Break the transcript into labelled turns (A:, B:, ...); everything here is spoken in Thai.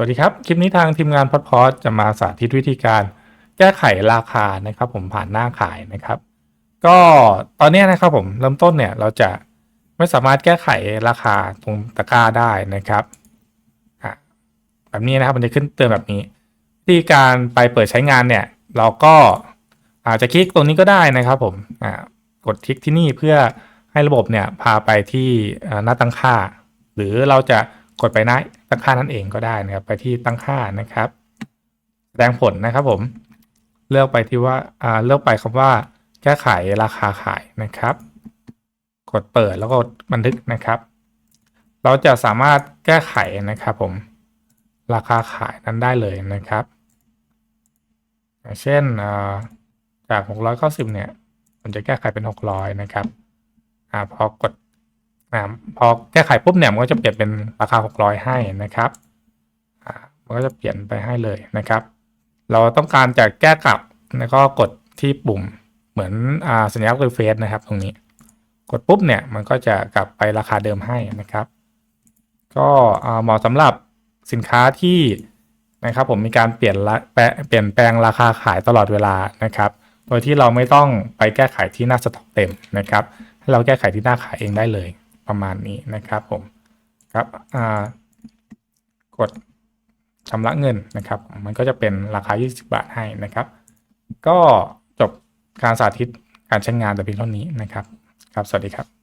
A: สวัสดีครับ คลิปนี้ทางทีมงานพอดพอดจะมาสาธิตวิธีการแก้ไขราคานะครับผมผ่านหน้าขายนะครับ ก็ตอนนี้นะครับผมเริ่มต้นเนี่ยเราจะไม่สามารถแก้ไขราคาตรงตะกร้าได้นะครับแบบนี้นะครับมันจะขึ้นเตือนแบบนี้วิธีการไปเปิดใช้งานเนี่ย เราก็อาจจะคลิกตรงนี้ก็ได้นะครับผมกดคลิกที่นี่เพื่อให้ระบบเนี่ยพาไปที่หน้าตั้งค่า หรือเราจะกดไปหน้า ตั้งค่านั่นเองก็ได้นะครับ ไปที่ตั้งค่านะครับ แสดงผลนะครับผม เลือกไปที่ว่าอ่าเลือกไปคำว่า แก้ไขราคาขายนะครับ กดเปิดแล้วก็กดบันทึกนะครับ เราจะสามารถแก้ไขนะครับผม ราคาขายนั้นได้เลยนะครับ เช่นอ่าจาก 690 เนี่ยมันจะแก้ไขเป็น 600 นะครับอ่าพอกด อ่าพอแก้ไขปุ๊บเนี่ยมันก็จะเปลี่ยนเป็นราคา 600 ให้นะครับมันก็จะเปลี่ยนไปให้เลยนะครับ เราต้องการจะแก้กลับแล้วก็กดที่ปุ่มเหมือนอสัญลักษณ์รีเฟรชนะครับ ตรงนี้ กดปุ๊บเนี่ยมันก็จะกลับไปราคาเดิมให้นะครับ ก็เหมาะสำหรับสินค้าที่นะครับ ผมมีการเปลี่ยนแปะเปลี่ยนแปลงราคาขายตลอดเวลานะครับ โดยที่เราไม่ต้องไปแก้ไขที่หน้าสต็อกเต็มนะครับ ให้เราแก้ไขที่หน้าขายเองได้เลย ประมาณนี้นะครับผมครับกดชำระเงินนะครับ มันก็จะเป็นราคา 20 บาทให้นะครับ ก็จบการสาธิตการใช้งานแต่เพียงเท่านี้นะครับ ครับ สวัสดีครับ